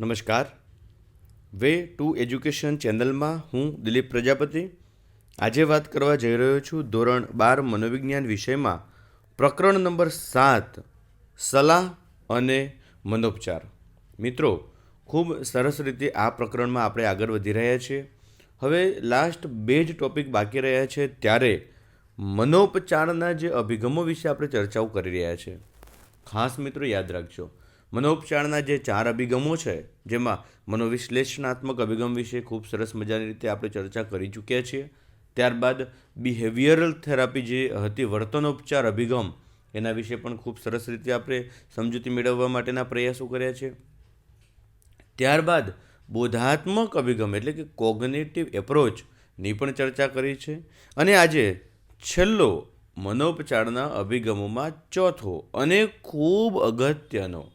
નમસ્કાર. Way to education ચેનલમાં હું દિલીપ પ્રજાપતિ. આજે વાત કરવા જઈ રહ્યો છું ધોરણ બાર મનોવિજ્ઞાન વિષયમાં પ્રકરણ નંબર સાત, સલાહ અને મનોપચાર. મિત્રો, ખૂબ સરસ રીતે આ પ્રકરણમાં આપણે આગળ વધી રહ્યા છીએ. હવે લાસ્ટ બે જ ટોપિક બાકી રહ્યા છે ત્યારે મનોપચારના જે અભિગમો વિશે આપણે ચર્ચાઓ કરી રહ્યા છીએ. ખાસ મિત્રો યાદ રાખજો મનોપચારના જે ચાર અભિગમો છે, જેમાં મનોવિશ્લેષણાત્મક અભિગમ વિશે ખૂબ સરસ મજાની રીતે આપણે ચર્ચા કરી ચૂક્યા છીએ. ત્યારબાદ બિહેવિયરલ થેરાપી જે હતી, વર્તનોપચાર અભિગમ, એના વિશે પણ ખૂબ સરસ રીતે આપણે સમજૂતી મેળવવા માટેના પ્રયાસો કર્યા છે. ત્યારબાદ બોધાત્મક અભિગમ, એટલે કે કોગ્નેટિવ એપ્રોચની પણ ચર્ચા કરી છે. અને આજે છેલ્લો મનોપચારના અભિગમોમાં ચોથો અને ખૂબ અગત્યનો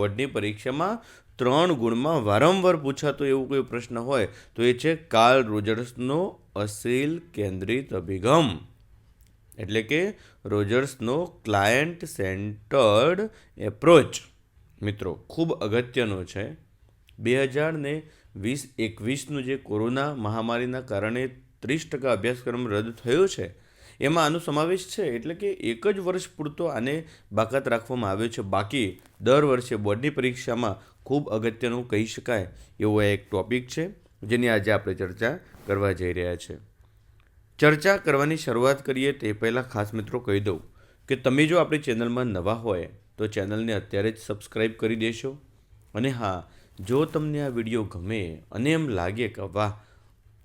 બોર્ડની પરીક્ષામાં ત્રણ ગુણમાં વારંવાર પૂછાતો એવું કોઈ પ્રશ્ન હોય તો એ છે કાર્લ રોજર્સનો અસીલ કેન્દ્રિત અભિગમ. એટલે કે રોજર્સનો ક્લાયન્ટ સેન્ટર્ડ એપ્રોચ. મિત્રો, ખૂબ અગત્યનો છે. બે હજાર ને વીસ એકવીસનું જે કોરોના મહામારીના કારણે ત્રીસ ટકા અભ્યાસક્રમ રદ થયો છે એમાં આનો સમાવેશ છે એટલે કે એક જ વર્ષ પૂરતો આને બાકાત રાખવામાં આવ્યો છે. બાકી દર વર્ષે બોર્ડની પરીક્ષામાં ખૂબ અગત્યનું કહી શકાય એવો એક ટૉપિક છે, જેની આજે આપણે ચર્ચા કરવા જઈ રહ્યા છે. ચર્ચા કરવાની શરૂઆત કરીએ તે પહેલાં ખાસ મિત્રો કહી દઉં કે તમે જો આપણી ચેનલમાં નવા હોય તો ચેનલને અત્યારે જ સબસ્ક્રાઈબ કરી દેશો. અને હા, જો તમને આ વીડિયો ગમે અને એમ લાગે કે વાહ,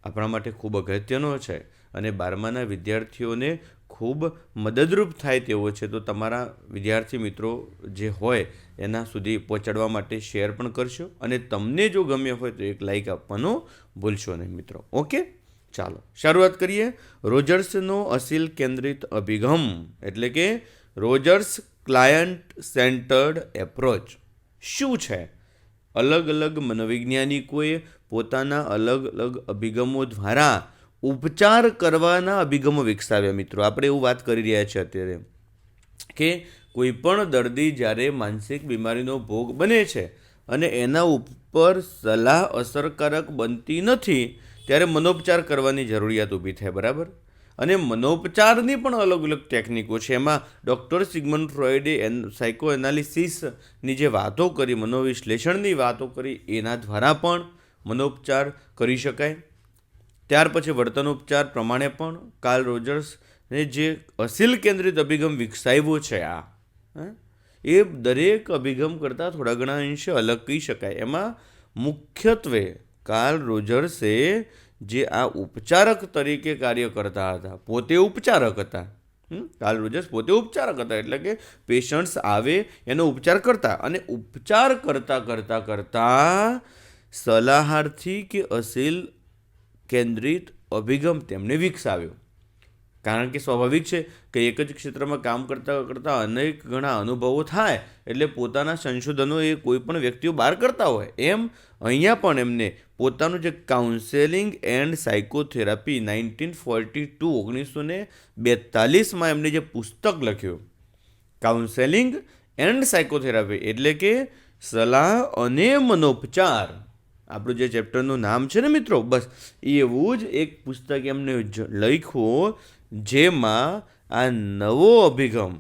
આપણા માટે ખૂબ અગત્યનો છે અને બારમાના વિદ્યાર્થીઓને ખૂબ મદદરૂપ થાય તેવો છે, તો તમારા વિદ્યાર્થી મિત્રો જે હોય એના સુધી પહોંચાડવા માટે શેર પણ કરશો અને તમને જો ગમ્યો હોય તો એક લાઈક આપવાનું ભૂલશો નહીં મિત્રો. ઓકે? ચાલો, શરૂઆત કરીએ. રોજર્સનો અસીલ કેન્દ્રિત અભિગમ, એટલે કે રોજર્સ ક્લાયન્ટ સેન્ટર્ડ એપ્રોચ. શું છે? અલગ અલગ મનોવૈજ્ઞાનિકોએ પોતાના અલગ અલગ અભિગમો દ્વારા ઉપચાર કરવાના અભિગમો વિકસાવ્યા, મિત્રો. આપણે એવું વાત કરી રહ્યા છીએ અત્યારે કે કોઈ પણ દર્દી જ્યારે માનસિક બીમારીનો ભોગ બને છે અને એના ઉપર સલાહ અસરકારક બનતી નથી, ત્યારે મનોપચાર કરવાની જરૂરિયાત ઊભી થાય, બરાબર? અને મનોપચારની પણ અલગ અલગ ટેકનિકો છે. એમાં ડૉક્ટર સિગમન ફ્રોઈડે એન સાયકો એનાલિસિસની જે વાતો કરી, મનોવિશ્લેષણની વાતો કરી, એના દ્વારા પણ મનોપચાર કરી શકાય. ત્યાર પછી વર્તનોપચાર પ્રમાણે પણ કાર્લ રોજર્સને જે અસીલ કેન્દ્રિત અભિગમ વિકસાવ્યો છે આ એ દરેક અભિગમ કરતાં થોડા ઘણા અંશે અલગ કહી શકાય. એમાં મુખ્યત્વે કાર્લ રોજર્સે જે આ ઉપચારક તરીકે કાર્ય કરતા હતા, પોતે ઉપચારક હતા કાર્લ રોજર્સ પોતે ઉપચારક હતા એટલે કે પેશન્ટ્સ આવે એનો ઉપચાર કરતા અને ઉપચાર કરતા કરતા કરતા સલાહાર્થી કે અસીલ કેન્દ્રિત અભિગમ તેમણે વિકસાવ્યો. કારણ કે સ્વાભાવિક છે કે એક જ ક્ષેત્રમાં કામ કરતાં કરતાં અનેક ઘણા અનુભવો થાય, એટલે પોતાના સંશોધનો એ કોઈ પણ વ્યક્તિઓ બહાર કરતા હોય. એમ અહીંયા પણ એમને પોતાનું જે counselling and psychotherapy nineteen forty two ઓગણીસો ને બેતાલીસમાં એમને જે પુસ્તક લખ્યું. કાઉન્સેલિંગ એન્ડ સાયકોથેરાપી એટલે કે સલાહ અને મનોપચાર. આપણું જે ચેપ્ટરનું નામ છે ને મિત્રો, બસ એવું જ એક પુસ્તક એમને લખ્યું, જેમાં આ નવો અભિગમ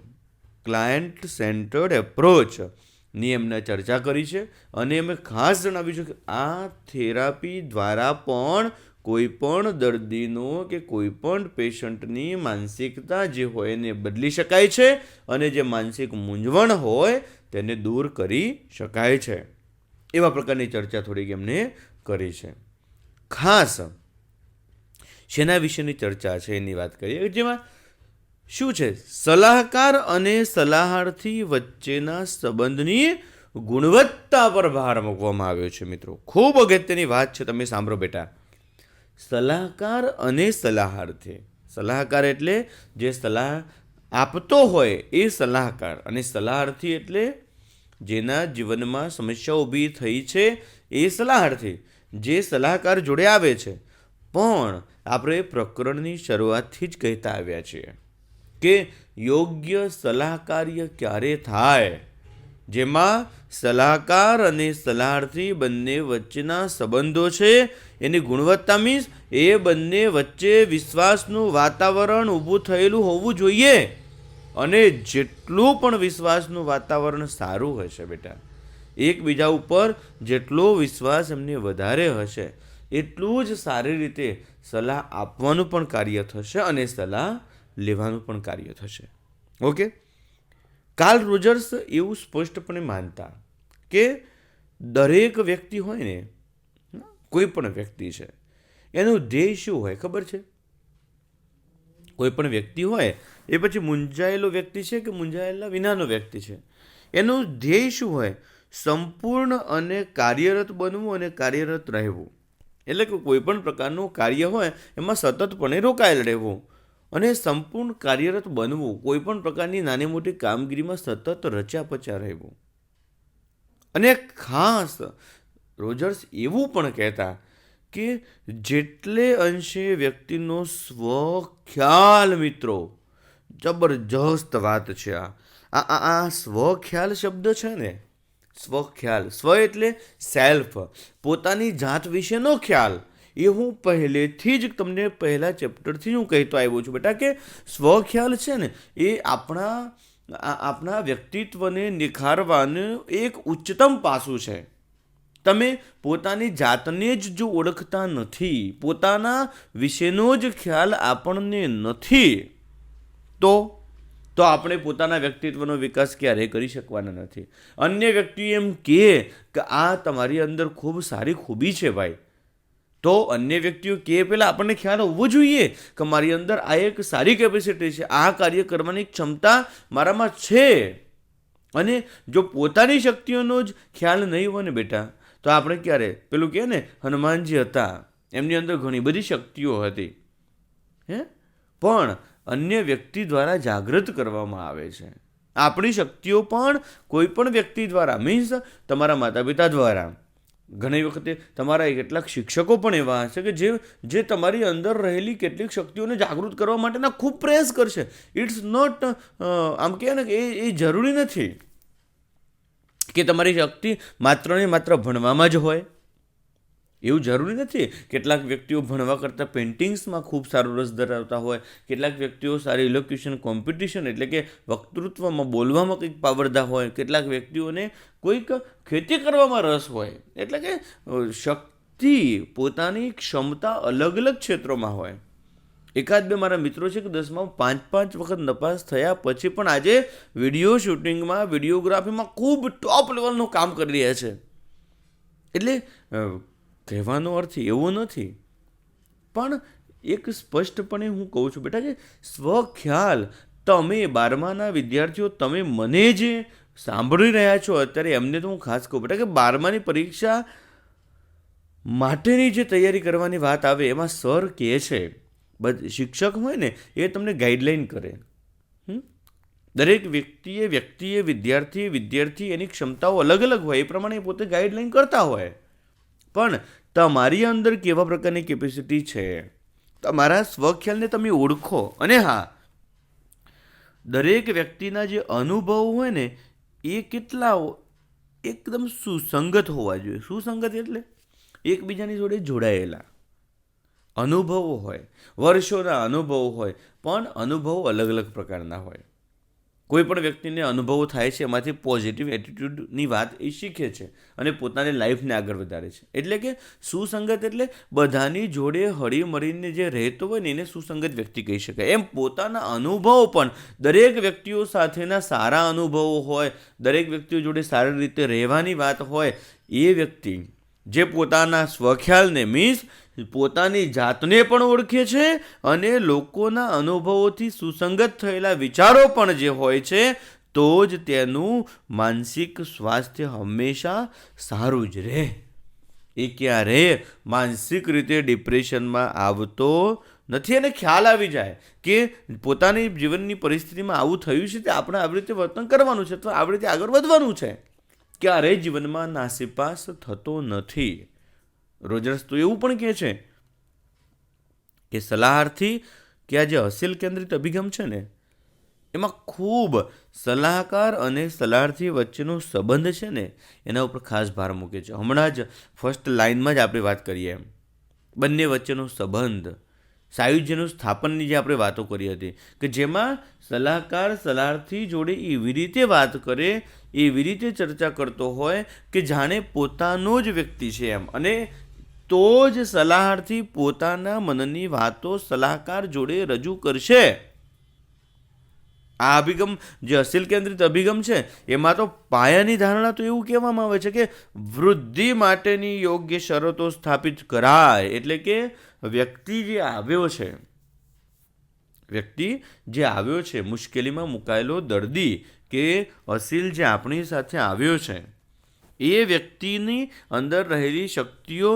ક્લાયન્ટ સેન્ટર્ડ એપ્રોચની એમને ચર્ચા કરી છે. અને અમે ખાસ જણાવ્યું છે કે આ થેરાપી દ્વારા પણ કોઈ પણ દર્દીનો કે કોઈ પણ પેશન્ટની માનસિકતા જે હોય એને બદલી શકાય છે અને જે માનસિક મૂંઝવણ હોય તેને દૂર કરી શકાય છે. એવા પ્રકારની ચર્ચા થોડીક એમને કરી છે. ખાસ શેના વિશેની ચર્ચા છે એની વાત કરીએ જેમાં શું છે? સલાહકાર અને સલાહાર્થી વચ્ચેના સંબંધની ગુણવત્તા પર ભાર મૂકવામાં આવ્યો છે મિત્રો. ખૂબ અગત્યની વાત છે, તમે સાંભળો બેટા. સલાહકાર અને સલાહાર્થી. સલાહકાર એટલે જે સલાહ આપતો હોય એ સલાહકાર અને સલાહાર્થી એટલે જેના જીવનમાં સમસ્યા ઊભી થઈ છે એ સલાહાર્થી જે સલાહકાર જોડે આવે છે. પણ આપણે પ્રકરણની શરૂઆતથી જ કહેતા આવ્યા છીએ કે યોગ્ય સલાહકાર્ય ક્યારે થાય? જેમાં સલાહકાર અને સલાહાર્થી બંને વચ્ચેના સંબંધો છે, એની ગુણવત્તા મીન્સ એ બંને વચ્ચે વિશ્વાસનું વાતાવરણ ઊભું થયેલું હોવું જોઈએ. અને જેટલું પણ વિશ્વાસનું વાતાવરણ સારું હશે બેટા, એકબીજા ઉપર જેટલો વિશ્વાસ એમને વધારે હશે, એટલું જ સારી રીતે સલાહ આપવાનું પણ કાર્ય થશે અને સલાહ લેવાનું પણ કાર્ય થશે. ઓકે કાર્લ રોજર્સ એવું સ્પષ્ટપણે માનતા કે દરેક વ્યક્તિ હોય ને, કોઈ પણ વ્યક્તિ છે, એનું ધ્યેય શું હોય ખબર છે? કોઈ પણ વ્યક્તિ હોય, એ પછી મૂંઝાયેલો વ્યક્તિ છે કે મૂંઝાયેલા વિનાનો વ્યક્તિ છે? એનું ધ્યેય શું હોય? સંપૂર્ણ અને કાર્યરત બનવું અને કાર્યરત રહેવું. એટલે કે કોઈ પણ પ્રકારનું કાર્ય હોય, એમાં સતતપણે રોકાયેલ રહેવું અને સંપૂર્ણ કાર્યરત બનવું. કોઈ પણ પ્રકારની નાની મોટી કામગીરીમાં સતત રચ્યાપચ્યા રહેવું. અને ખાસ, રોજર્સ એવું પણ કહેતા કે જેટલે અંશે વ્યક્તિનો સ્વ ખ્યાલ મિત્રો. જબરજસ્ત વાત છે આ. આ, આ- આ સ્વ ખ્યાલ શબ્દ છે ને? સ્વ ખ્યાલ સ્વ એટલે સેલ્ફ. પોતાની જાત વિશેનો ખ્યાલ. એ હું પહેલેથી જ તમને પહેલા ચેપ્ટરથી હું કહેતો આવ્યો છું બેટા કે સ્વ ખ્યાલ છે ને, એ આપણા આપણા વ્યક્તિત્વને નિખારવાનું એક ઉચ્ચતમ પાસું છે. તમે પોતાની જાતને જ જો ઓળખતા નથી, પોતાના વિશેનો જ ખ્યાલ આપણને નથી, તો તો આપણે પોતાના વ્યક્તિત્વનો વિકાસ ક્યારેય કરી શકવાના નથી. અન્ય વ્યક્તિ એમ કહે કે આ તમારી અંદર ખૂબ સારી ખૂબી છે ભાઈ. તો અન્ય વ્યક્તિઓ કહે પહેલાં આપણને ખ્યાલ હોવો જોઈએ કે મારી અંદર આ એક સારી કેપેસિટી છે, આ કાર્ય કરવાની ક્ષમતા મારામાં છે. અને જો પોતાની શક્તિઓનો જ ખ્યાલ નહીં હોય ને બેટા તો આપણે ક્યારે? પેલું કહે ને, હનુમાનજી હતા. એમની અંદર ઘણી બધી શક્તિઓ હતી. હે? પણ અન્ય વ્યક્તિ દ્વારા જાગૃત કરવામાં આવે છે. આપણી શક્તિઓ પણ કોઈ પણ વ્યક્તિ દ્વારા, મીન્સ તમારા માતા પિતા દ્વારા. ઘણી વખતે તમારા કેટલાક શિક્ષકો પણ એવા હશે કે જે જે તમારી અંદર રહેલી કેટલીક શક્તિઓને જાગૃત કરવા માટેના ખૂબ પ્રયાસ કરશે. ઇટ્સ નોટ આમ કહે ને કે એ એ જરૂરી નથી. કે તમારી શક્તિ માત્ર ને માત્ર ભણવામાં જ હોય? એવું જરૂરી નથી? કેટલાક વ્યક્તિઓ ભણવા કરતાં પેઇન્ટિંગ્સમાં ખૂબ સારો રસ ધરાવતા હોય. કેટલાક વ્યક્તિઓ સારી ઇલોક્યુશન કોમ્પિટિશન એટલે કે વક્તૃત્વમાં બોલવામાં કંઈક પાવરદા હોય. કેટલાક વ્યક્તિઓને કોઈક ખેતી કરવામાં રસ હોય. એટલે કે શક્તિ પોતાની ક્ષમતા અલગ અલગ ક્ષેત્રોમાં હોય. એકાદ બે મારા મિત્રો છે કે દસમાં પાંચ પાંચ વખત નપાસ થયા પછી પણ આજે વીડિયો શૂટિંગમાં, વિડીયોગ્રાફીમાં ખૂબ ટોપ લેવલનું કામ કરી રહ્યા છે. એટલે કહેવાનો અર્થ એવો નથી, પણ એક સ્પષ્ટપણે હું કહું છું બેટા કે સ્વખ્યાલ, તમે બારમાના વિદ્યાર્થીઓ, તમે મને જે સાંભળી રહ્યા છો, અત્યારે એમને તો હું ખાસ કહું, બેટા કે બારમાની પરીક્ષા માટેની જે તૈયારી કરવાની વાત આવે, એમાં સર કહે છે શિક્ષક હોય ને, એ તમને ગાઈડલાઈન કરે? દરેક વ્યક્તિએ વ્યક્તિએ વિદ્યાર્થીએ વિદ્યાર્થી એની ક્ષમતાઓ અલગ અલગ હોય, એ પ્રમાણે પોતે ગાઈડલાઈન કરતા હોય. પણ તમારી અંદર કેવા પ્રકારની કેપેસિટી છે? તમારા સ્વખ્યાલને તમે ઓળખો. અને હા, દરેક વ્યક્તિના જે અનુભવ હોય ને, એ કેટલા એકદમ સુસંગત હોવા જોઈએ. સુસંગત એટલે? એકબીજાની જોડે જોડાયેલા. અનુભવો હોય. વર્ષોના અનુભવો હોય, પણ અનુભવો અલગ અલગ પ્રકારના હોય. કોઈ પણ વ્યક્તિને અનુભવો થાય છે, એમાંથી પોઝિટિવ એટીટ્યૂડની વાત એ શીખે છે અને પોતાની લાઈફને આગળ વધારે છે. એટલે કે સુસંગત એટલે બધાની જોડે હળીમળીને જે રહેતો હોય ને એને સુસંગત વ્યક્તિ કહી શકાય. એમ પોતાના અનુભવો પણ દરેક વ્યક્તિઓ સાથેના સારા અનુભવો હોય, દરેક વ્યક્તિઓ જોડે સારી રીતે રહેવાની વાત હોય, એ વ્યક્તિ જે પોતાના સ્વખ્યાલને મીન્સ પોતાની જાતને પણ ઓળખે છે અને લોકોના અનુભવોથી સુસંગત થયેલા વિચારો પણ જે હોય છે, તો જ તેનું માનસિક સ્વાસ્થ્ય હંમેશા સારું જ રહે. એ ક્યારે માનસિક રીતે ડિપ્રેશનમાં આવતો નથી અને ખ્યાલ આવી જાય કે પોતાની જીવનની પરિસ્થિતિમાં આવું થયું છે, તે આપણે આવી રીતે વર્તન કરવાનું છે, તો આવી રીતે આગળ વધવાનું છે. ક્યારેય જીવનમાં નાસીપાસ થતો નથી. રોજર્સ તો એવું પણ કહે છે કે સલાહાર્થી કે આ જે હસીલ કેન્દ્રિત અભિગમ છે ને, એમાં ખૂબ સલાહકાર અને સલાહથી વચ્ચેનો સંબંધ છે ને, એના ઉપર ખાસ ભાર મૂકે છે. હમણાં જ ફર્સ્ટ લાઇનમાં જ આપણે વાત કરીએ એમ. બંને વચ્ચેનો સંબંધ, સાયુજ્યનું સ્થાપનની જે આપણે વાતો કરી હતી, કે જેમાં સલાહકાર સલાહથી જોડે એવી રીતે વાત કરે, એવી રીતે ચર્ચા કરતો હોય કે જાણે પોતાનો જ વ્યક્તિ છે એમ. અને તો જ સલાહથી પોતાના મનની વાતો સલાહકાર જોડે રજૂ કરશે. આ અભિગમ જે અસીલ કેન્દ્રિત અભિગમ છે, એમાં તો પાયાની ધારણા તો એવું કહેવામાં આવે છે કે વૃદ્ધિ માટેની યોગ્ય શરતો સ્થાપિત કરાય. એટલે કે વ્યક્તિ જે આવ્યો છે, વ્યક્તિ જે આવ્યો છે, મુશ્કેલીમાં મુકાયેલો દર્દી કે અસીલ જે આપણી સાથે આવ્યો છે, એ વ્યક્તિની અંદર રહેલી શક્તિઓ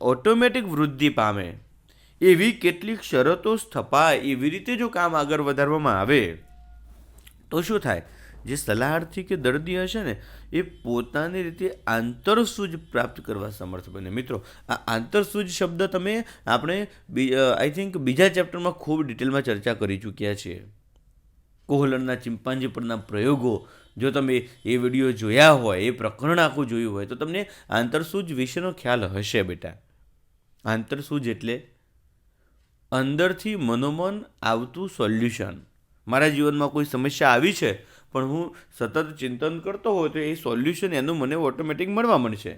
ઓટોમેટિક વૃદ્ધિ પામે. એવી કેટલીક શરતો સ્થપાય એવી રીતે જો કામ આગળ વધારવામાં આવે, તો શું થાય? જે સલાહાર્થી કે દર્દી હશે ને, એ પોતાની રીતે આંતરસૂજ પ્રાપ્ત કરવા સમર્થ બને. મિત્રો, આ આંતરસૂજ શબ્દ તમે આપણે આઈ થિંક બીજા ચેપ્ટરમાં ખૂબ ડિટેલમાં ચર્ચા કરી ચૂક્યા છીએ. કોહલરના ચિંપાંજી પરના પ્રયોગો જો તમે એ વીડિયો જોયા હોય, એ પ્રકરણ આખું જોયું હોય, તો તમને આંતરસૂજ વિશેનો ખ્યાલ હશે બેટા. આંતરસૂજ એટલે અંદરથી મનોમન આવતું સોલ્યુશન. મારા જીવનમાં કોઈ સમસ્યા આવી છે, પણ હું સતત ચિંતન કરતો હોય, તો એ સોલ્યુશન એનું મને ઓટોમેટિક મળવા મળશે.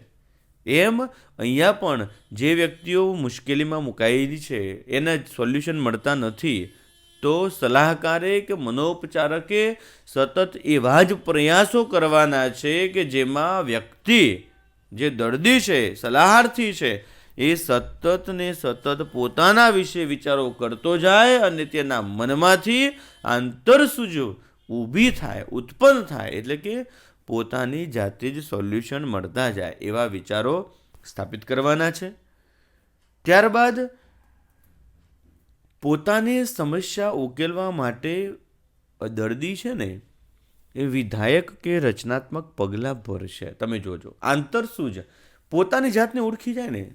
એમ અહીંયા પણ જે વ્યક્તિઓ મુશ્કેલીમાં મુકાયેલી છે, એને સોલ્યુશન મળતા નથી. તો સલાહકારે કે મનોપચારકે સતત એવા જ પ્રયાસો કરવાના છે કે જેમાં વ્યક્તિ જે દર્દી છે, સલાહાર્થી છે, એ સતત ને સતત પોતાના વિશે વિચારો કરતો જાય અને તેના મનમાંથી આંતરસૂજો ઊભી થાય, ઉત્પન્ન થાય, એટલે કે પોતાની જાતે જ સોલ્યુશન મળતા જાય એવા વિચારો સ્થાપિત કરવાના છે. ત્યારબાદ પોતાની સમસ્યા ઉકેલવા માટે દર્દી છે ને, એ વિધાયક કે રચનાત્મક પગલાં ભરશે. તમે જોજો. આંતર શું છે? પોતાની જાતને ઓળખી જાય ને.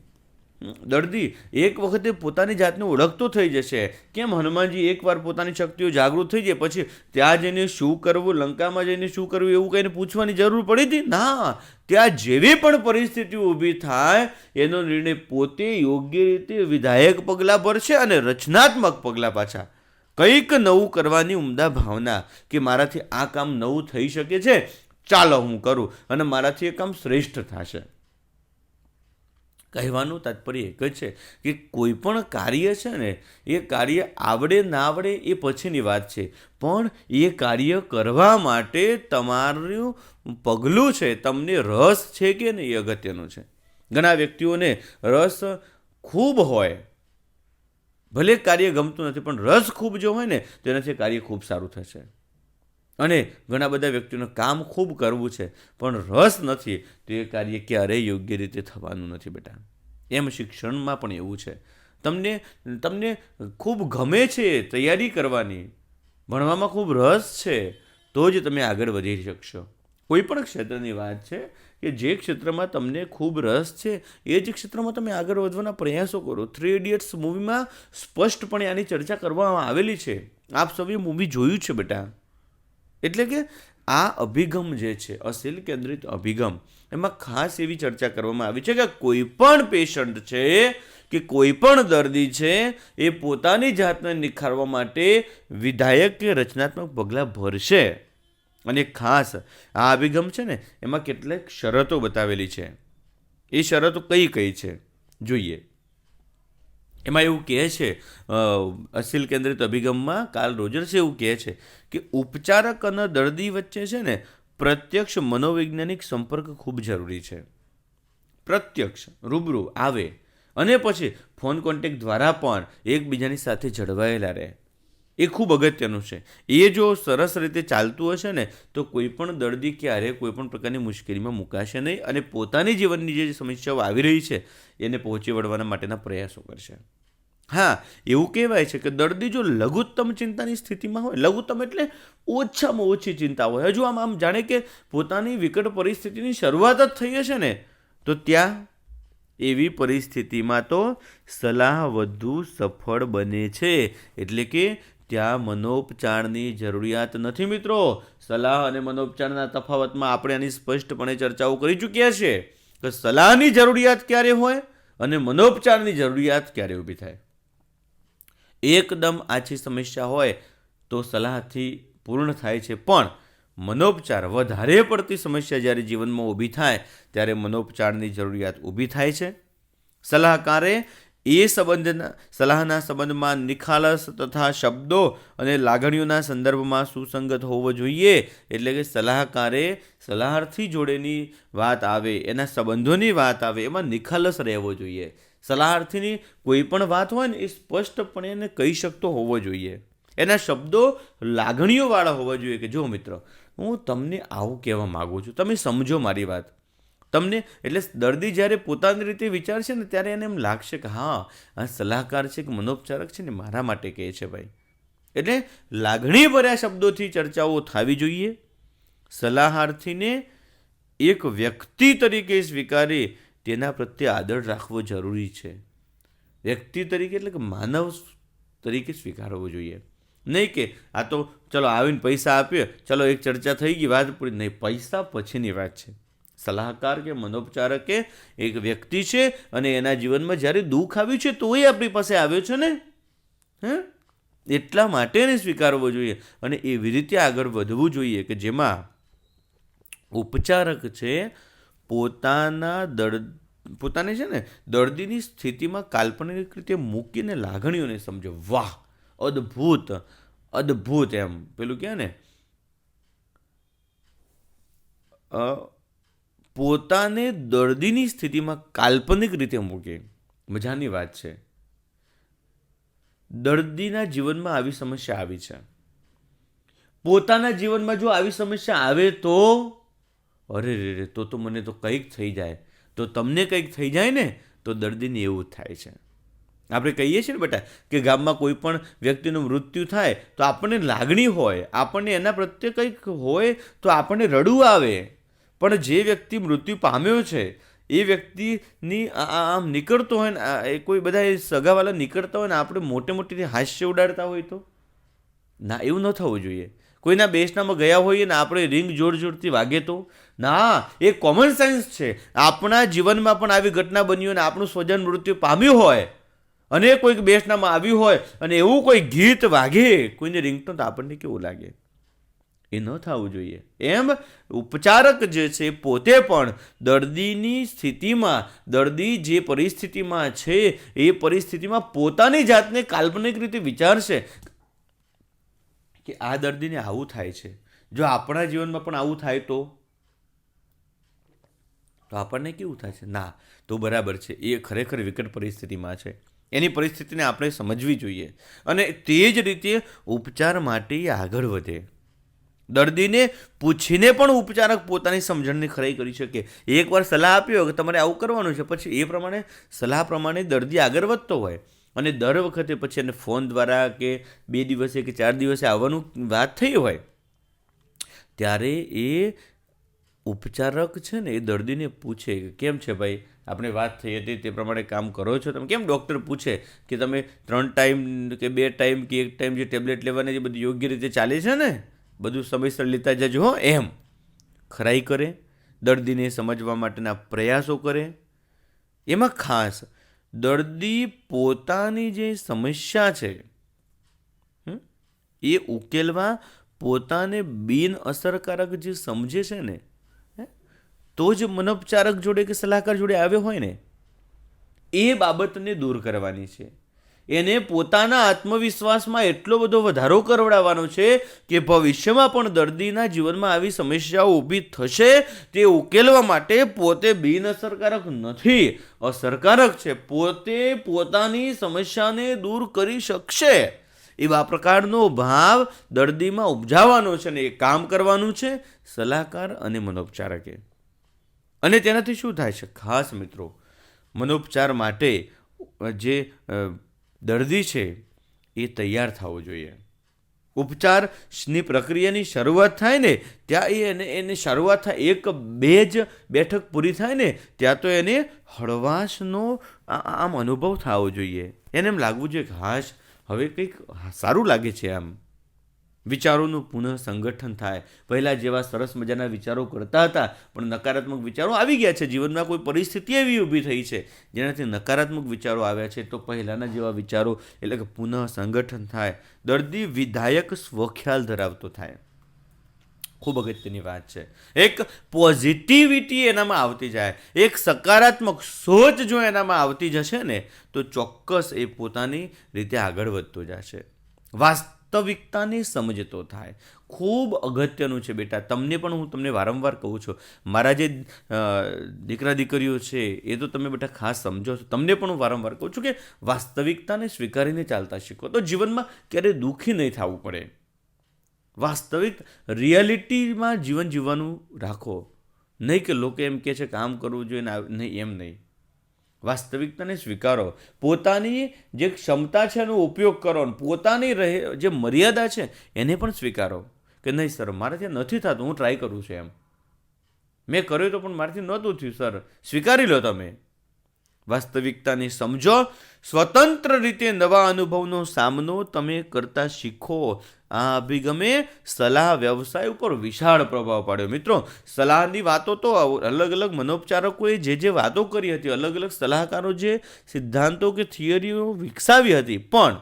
દર્દી, એક વખતે પોતાની જાતને ઓળખતો થઈ જશે. કેમ? હનુમાનજી એકવાર પોતાની શક્તિઓ જાગૃત થઈ જાય, પછી ત્યાં જઈને શું કરવું, લંકામાં જઈને શું કરવું એવું કંઈને પૂછવાની જરૂર પડી હતી? ના, ત્યાં જેવી પણ પરિસ્થિતિ ઊભી થાય, એનો નિર્ણય પોતે યોગ્ય રીતે વિધાયક પગલાં ભરશે અને રચનાત્મક પગલાં પાછા. કંઈક નવું કરવાની ઉમદા ભાવના કે મારાથી આ કામ નવું થઈ શકે છે, ચાલો હું કરું અને મારાથી એ કામ શ્રેષ્ઠ થશે. કહેવાનું તાત્પર્ય એક જ છે કે કોઈ પણ કાર્ય છે ને, એ કાર્ય આવડે ના આવડે એ પછીની વાત છે. પણ એ કાર્ય કરવા માટે તમારું પગલું છે, તમને રસ છે કે નહીં એ અગત્યનું છે. ઘણા વ્યક્તિઓને રસ ખૂબ હોય, ભલે કાર્ય ગમતું નથી, પણ રસ ખૂબ જો હોય ને, તો એનાથી કાર્ય ખૂબ સારું થશે. અને ઘણા બધા વ્યક્તિઓને કામ ખૂબ કરવું છે, પણ રસ નથી તો એ કાર્ય ક્યારેય યોગ્ય રીતે થવાનું નથી બેટા. એમ શિક્ષણમાં પણ એવું છે. તમને તમને ખૂબ ગમે છે તૈયારી કરવાની, ભણવામાં ખૂબ રસ છે, તો જ તમે આગળ વધી શકશો. કોઈ પણ ક્ષેત્રની વાત છે કે જે ક્ષેત્રમાં તમને ખૂબ રસ છે, એ જ ક્ષેત્રમાં તમે આગળ વધવાના પ્રયાસો કરો. થ્રી ઇડિયટ્સ મૂવીમાં સ્પષ્ટપણે આની ચર્ચા કરવામાં આવેલી છે. આપ સૌએ મૂવી જોયું છે બેટા. એટલે કે આ અભિગમ જે છે, અસિલ કેન્દ્રિત અભિગમ, એમાં ખાસ એવી ચર્ચા કરવામાં આવી છે કે કોઈ પણ પેશન્ટ છે કે કોઈ પણ દર્દી છે, એ પોતાની જાતને નિખારવા માટે વિધાયક કે રચનાત્મક પગલાં ભરશે. અને ખાસ આ અભિગમ છે ને, એમાં કેટલીક શરતો બતાવેલી છે. એ શરતો કઈ કઈ છે? જોઈએ. એમાં એવું કહે છે અસિલ કેન્દ્રિત અભિગમમાં કાર્લ રોજર્સ એવું કહે છે કે ઉપચારક અને દર્દી વચ્ચે છે ને પ્રત્યક્ષ મનોવૈજ્ઞાનિક સંપર્ક ખૂબ જરૂરી છે. પ્રત્યક્ષ, રૂબરૂ, આવે. અને પછી ફોન કોન્ટેક્ટ દ્વારા પણ એકબીજાની સાથે જળવાયેલા રહે. એ ખૂબ અગત્યનું છે. એ જો સરસ રીતે ચાલતું હશે ને, તો કોઈપણ દર્દી ક્યારે કોઈપણ પ્રકારની મુશ્કેલીમાં મુકાશે નહીં અને પોતાની જીવનની જે સમસ્યાઓ આવી રહી છે, એને પહોંચી વળવાના માટેના પ્રયાસો કરશે. હા, એવું કહેવાય છે કે દર્દી જો લઘુત્તમ ચિંતાની સ્થિતિમાં હોય, લઘુત્તમ એટલે ઓછામાં ઓછી ચિંતા હોય. હજુ આમ આમ જાણે કે પોતાની વિકટ પરિસ્થિતિની શરૂઆત જ થઈ હશે ને, તો ત્યાં એવી પરિસ્થિતિમાં તો સલાહ વધુ સફળ બને છે. એટલે કે ત્યાં મનોપચારની જરૂરિયાત નથી મિત્રો. સલાહ અને મનોપચારના તફાવતમાં આપણે આની સ્પષ્ટપણે ચર્ચાઓ કરી ચૂક્યા છે કે સલાહની જરૂરિયાત ક્યારે હોય અને મનોપચારની જરૂરિયાત ક્યારે ઊભી થાય. એકદમ આછી સમસ્યા હોય તો સલાહથી પૂર્ણ થાય છે, પણ મનોપચાર વધારે પડતી સમસ્યા જ્યારે જીવનમાં ઊભી થાય, ત્યારે મનોપચારની જરૂરિયાત ઊભી થાય છે. સલાહકારે એ સંબંધના, સલાહના સંબંધમાં નિખાલસ તથા શબ્દો અને લાગણીઓના સંદર્ભમાં સુસંગત હોવો જોઈએ. એટલે કે સલાહકારે સલાહાર્થી જોડેની વાત આવે, એના સંબંધોની વાત આવે, એમાં નિખાલસ રહેવો જોઈએ. સલાહાર્થીની કોઈ પણ વાત હોય ને, એ સ્પષ્ટપણે એને કહી શકતો હોવો જોઈએ. એના શબ્દો લાગણીઓવાળા હોવા જોઈએ કે, જો મિત્ર, હું તમને આવું કહેવા માગું છું. તમે સમજો મારી વાત. તમને, એટલે દર્દી જ્યારે પોતાની રીતે વિચારશે ને ત્યારે એને એમ લાગશે કે હા, આ સલાહકાર છે કે મનોપચારક છે ને મારા માટે કહે છે ભાઈ. એટલે લાગણીભર્યા શબ્દોથી ચર્ચાઓ થવી જોઈએ. સલાહાર્થીને એક વ્યક્તિ તરીકે સ્વીકારે તેના પ્રત્યે આદર રાખવો જરૂરી છે. વ્યક્તિ તરીકે એટલે કે માનવ તરીકે સ્વીકારવો જોઈએ. નહીં કે આ તો ચલો આવીને પૈસા આપ્યો ચલો એક ચર્ચા થઈ ગઈ, વાત પૂરી, નહીં, પૈસા પછીની વાત છે. સલાહકાર કે મનોપચારક કે એક વ્યક્તિ છે અને એના જીવનમાં જ્યારે દુઃખ આવ્યું છે, તોય આપણી પાસે આવ્યો છે ને? હે? એટલા માટે એને સ્વીકારવો જોઈએ અને એવી રીતે આગળ વધવું જોઈએ કે જેમાં ઉપચારક છે પોતાના દર્દ, પોતાને છે ને દર્દીની સ્થિતિમાં કાલ્પનિક રીતે મૂકીને લાગણીઓને સમજો. વાહ! અદ્ભુત! અદ્ભુત એમ. પેલું કહે ને? પોતાને દર્દીની સ્થિતિમાં કાલ્પનિક રીતે મૂકે. મજાની વાત છે. દર્દીના જીવનમાં આવી સમસ્યા આવી છે. પોતાના જીવનમાં જો આવી સમસ્યા આવે તો? અરે રે રે, તો તો મને તો કંઈક થઈ જાય. તો તમને કંઈક થઈ જાય ને, તો દર્દીને એવું થાય છે. આપણે કહીએ છીએ ને બેટા કે ગામમાં કોઈ પણ વ્યક્તિનું મૃત્યુ થાય તો આપણને લાગણી હોય, આપણને એના પ્રત્યે કંઈક હોય તો આપણને રડવું આવે. પણ જે વ્યક્તિ મૃત્યુ પામ્યો છે, એ વ્યક્તિની આમ નીકળતો હોય ને એ કોઈ બધા એ સગાવાલા નીકળતા હોય ને, આપણે મોટે મોટી હાસ્ય ઉડાડતા હોય તો? ના, એવું ન થવું જોઈએ. કોઈના બેસનામાં ગયા હોઈએ ને, આપણે રિંગ જોર જોરથી વાગે તો? ના, એ કોમન સેન્સ છે. આપણા જીવનમાં પણ આવી ઘટના બની હોય ને, આપણું સ્વજન મૃત્યુ પામ્યું હોય, અને કોઈક બેસનામાં આવ્યું હોય, અને એવું કોઈ ગીત વાગે, કોઈને રિંગટોન તો આપણને કેવું લાગે? એ ન થવું જોઈએ. એમ ઉપચારક જે છે પોતે પણ દર્દીની સ્થિતિમાં, દર્દી જે પરિસ્થિતિમાં છે, એ પરિસ્થિતિમાં પોતાની જાતને કાલ્પનિક રીતે વિચારશે કે આ દર્દીને આવું થાય છે. જો આપણા જીવનમાં પણ આવું થાય તો? તો આપણને કેવું થાય છે? ના, તો બરાબર છે. એ ખરેખર વિકટ પરિસ્થિતિમાં છે. એની પરિસ્થિતિને આપણે સમજવી જોઈએ. અને તે જ રીતે ઉપચાર માટે આગળ વધે. દર્દીને પૂછીને પણ ઉપચારક પોતાની સમજણની ખરાઈ કરી શકે. એકવાર સલાહ આપ્યો કે તમારે આવું કરવાનું છે, પછી એ પ્રમાણે સલાહ પ્રમાણે દર્દી આગળ વધતો હોય. અને દર વખતે પછી એને ફોન દ્વારા કે બે દિવસે કે ચાર દિવસે આવવાનું વાત થઈ હોય, ત્યારે એ ઉપચારક છે ને એ દર્દીને પૂછે કે કેમ છે ભાઈ, આપણે વાત થઈ હતી તે પ્રમાણે કામ કરો છો તમે? કેમ ડૉક્ટર પૂછે કે તમે ત્રણ ટાઈમ કે બે ટાઈમ કે એક ટાઈમ જે ટેબ્લેટ લેવાની જે બધી યોગ્ય રીતે ચાલે છે ને? બધું સમયસર લેતા જજો, હો, એમ. ખરાઈ કરે, દર્દીને સમજવા માટેના પ્રયાસો કરે. એમાં ખાસ, દર્દી પોતાની જે સમસ્યા છે એ ઉકેલવા પોતાને બિન અસરકારક જે સમજે છે ને તો જ મનોપચારક જોડે કે સલાહકાર જોડે આવ્યો હોય ને, એ બાબતને દૂર કરવાની છે. એને પોતાના આત્મવિશ્વાસમાં એટલો બધો વધારો કરવડાવવાનો છે કે ભવિષ્યમાં પણ દર્દીના જીવનમાં આવી સમસ્યાઓ ઊભી થશે તે ઉકેલવા માટે પોતે બિન અસરકારક નથી. અસરકારક છે. પોતે પોતાની સમસ્યાને દૂર કરી શકશે. એવા પ્રકારનો ભાવ દર્દીમાં ઉપજાવવાનો છે ને એ કામ કરવાનું છે. સલાહકાર અને મનોપચારકે. અને તેનાથી શું થાય છે? ખાસ મિત્રો, મનોપચાર માટે જે દર્દી છે, એ તૈયાર થવો જોઈએ. ઉપચારની પ્રક્રિયાની શરૂઆત થાય ને, ત્યાં એ એને, એની શરૂઆત થાય, એક બે જ બેઠક પૂરી થાય ને, ત્યાં તો એને હળવાશનો આમ અનુભવ થવો જોઈએ. એને એમ લાગવું જોઈએ કે, હાશ, હવે કંઈક સારું લાગે છે આમ. વિચારોનું પુનઃ સંગઠન થાય. પહેલાં જેવા સરસ મજાના વિચારો કરતા હતા, પણ નકારાત્મક વિચારો આવી ગયા છે. જીવનમાં કોઈ પરિસ્થિતિ એવી ઊભી થઈ છે, જેનાથી નકારાત્મક વિચારો આવ્યા છે, તો પહેલાંના જેવા વિચારો એટલે કે પુનઃ સંગઠન થાય. દર્દી વિધાયક સ્વખ્યાલ ધરાવતો થાય. ખૂબ અગત્યની વાત છે. એક પોઝિટિવિટી એનામાં આવતી જાય. એક સકારાત્મક સોચ જો એનામાં આવતી જશે ને, તો ચોક્કસ એ પોતાની રીતે આગળ વધતો જશે. વાસ્તવિકતાને સમજતો થાય. ખૂબ અગત્યનું છે બેટા. તમને પણ હું તમને વારંવાર કહું છું. મારા જે દીકરા દીકરીઓ છે, એ તો તમે બેટા ખાસ સમજો છો. તમને પણ હું વારંવાર કહું છું કે વાસ્તવિકતાને સ્વીકારીને ચાલતા શીખો. તો જીવનમાં ક્યારેય દુઃખી નહીં થવું પડે. વાસ્તવિક રિયાલિટીમાં જીવન જીવવાનું રાખો. નહીં કે લોકો એમ કહે છે કામ કરવું જોઈએ ને નહીં, એમ નહીં. વાસ્તવિકતાને સ્વીકારો. પોતાની જે ક્ષમતા છે એનો ઉપયોગ કરો અને પોતાની રહે, જે મર્યાદા છે એને પણ સ્વીકારો. કે નહીં સર મારાથી નથી થતું, હું ટ્રાય કરું છું એમ. મેં કર્યું તો પણ મારાથી નહોતું થયું, સર. સ્વીકારી લો તમે. વાસ્તવિકતાને સમજો. સ્વતંત્ર રીતે નવા અનુભવનો સામનો તમે કરતા શીખો. આ અભિગમે સલાહ વ્યવસાય ઉપર વિશાળ પ્રભાવ પાડ્યો. મિત્રો, સલાહની વાતો તો અલગ અલગ મનોપચારકોએ જે જે વાતો કરી હતી, અલગ અલગ સલાહકારો જે સિદ્ધાંતો કે થિયરીઓ વિકસાવી હતી. પણ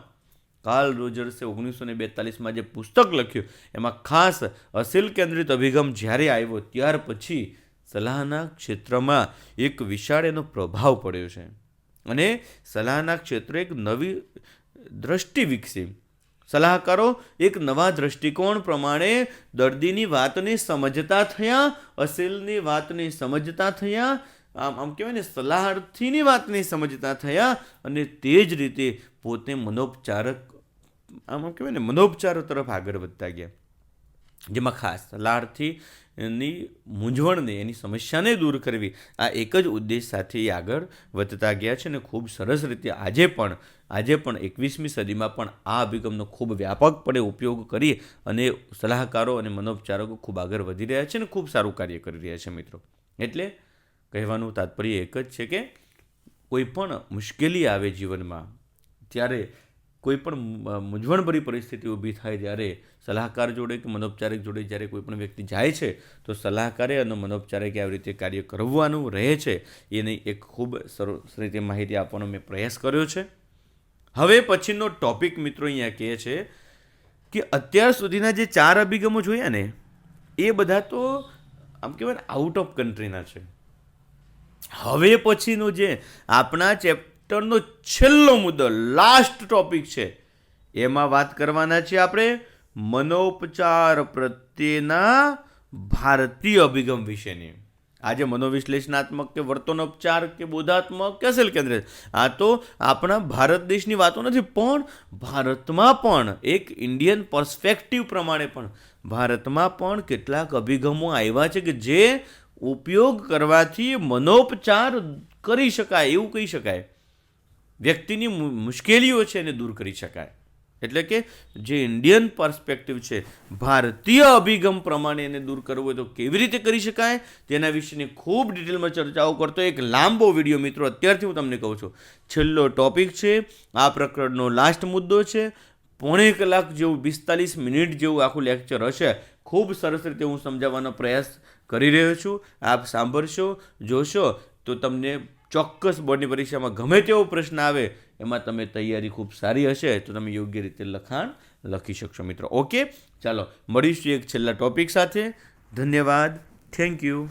કાર્લ રોજર્સે ઓગણીસો ને બેતાલીસમાં જે પુસ્તક લખ્યું, એમાં ખાસ અસીલ કેન્દ્રિત અભિગમ જ્યારે આવ્યો, ત્યાર પછી સલાહના ક્ષેત્રમાં એક વિશાળ એનો પ્રભાવ પડ્યો છે. અને સલાહના ક્ષેત્રે એક નવી દ્રષ્ટિ વિકસી. સલાહકારો એક નવા દૃષ્ટિકોણ પ્રમાણે દર્દીની વાતને સમજતા થયા, અસેલની વાતને સમજતા થયા, આમ આમ કહેવાય ને, સલાહાર્થીની વાતને સમજતા થયા અને તે જ રીતે પોતે મનોપચારક, આમ આમ કહેવાય ને, મનોપચારો તરફ આગળ વધતા ગયા. જેમાં ખાસ સલાહાર્થીની મૂંઝવણને, એની સમસ્યાને દૂર કરવી. આ એક જ ઉદ્દેશ સાથે એ આગળ વધતા ગયા છે અને ખૂબ સરસ રીતે આજે પણ આજે પણ એકવીસમી સદીમાં પણ આ અભિગમનો ખૂબ વ્યાપકપણે ઉપયોગ કરી અને સલાહકારો અને મનોપચારકો ખૂબ આગળ વધી રહ્યા છે અને ખૂબ સારું કાર્ય કરી રહ્યા છે મિત્રો. એટલે કહેવાનું તાત્પર્ય એક જ છે કે કોઈ પણ મુશ્કેલી આવે જીવનમાં, ત્યારે કોઈ પણ મૂંઝવણભરી પરિસ્થિતિ ઊભી થાય ત્યારે સલાહકાર જોડે કે મનોપચારક જોડે જ્યારે કોઈ પણ વ્યક્તિ જાય છે, તો સલાહકારે અને મનોપચારકે આવી રીતે કાર્ય કરવાનું રહે છે, એની એક ખૂબ સરસ રીતે માહિતી આપવાનો મેં પ્રયાસ કર્યો છે. હવે પછીનો ટોપિક મિત્રો અહીંયા કહે છે કે અત્યાર સુધીના જે ચાર અભિગમો જોયા ને, એ બધા તો આમ કહેવાય આઉટ ઓફ કન્ટ્રીના છે. હવે પછીનો જે આપણા ચેપ્ટરનો છેલ્લો મુદ્દો લાસ્ટ ટોપિક છે, એમાં વાત કરવાના છીએ આપણે. મનોપચાર પ્રત્યેના ભારતીય અભિગમ વિશેની. આજે મનોવિશ્લેષણાત્મક કે વર્તનોપચાર કે બોધાત્મક કે અસલ કેન્દ્ર આ તો આપણા ભારત દેશની વાતો નથી, પણ ભારતમાં પણ એક ઇન્ડિયન પર્સપેક્ટિવ પ્રમાણે પણ ભારતમાં પણ કેટલાક અભિગમો આવ્યા છે કે જે ઉપયોગ કરવાથી મનોપચાર કરી શકાય, એવું કહી શકાય. વ્યક્તિની મુશ્કેલીઓ છે એને દૂર કરી શકાય. એટલે કે જે ઇન્ડિયન પર્સપેક્ટિવ છે, ભારતીય અભિગમ પ્રમાણે એને દૂર કરવું હોય તો કેવી રીતે કરી શકાય? તેના વિશેની ખૂબ ડિટેલમાં ચર્ચાઓ કરતો એક લાંબો વીડિયો મિત્રો, અત્યારથી હું તમને કહું છું. છેલ્લો ટોપિક છે, આ પ્રકરણનો લાસ્ટ મુદ્દો છે. પોણે કલાક જેવું, પિસ્તાલીસ મિનિટ જેવું આખું લેક્ચર હશે. ખૂબ સરસ રીતે હું સમજાવવાનો પ્રયાસ કરી રહ્યો છું. આપ સાંભળશો, જોશો, તો તમને ચોક્કસ બોર્ડની પરીક્ષામાં ગમે તેવો પ્રશ્ન આવે, એમાં તમે તૈયારી ખૂબ સારી હશે, તો તમે યોગ્ય રીતે લખાણ લખી શકશો મિત્રો. ઓકે? ચાલો, મળીશું એક છેલ્લા ટોપિક સાથે. ધન્યવાદ. Thank you.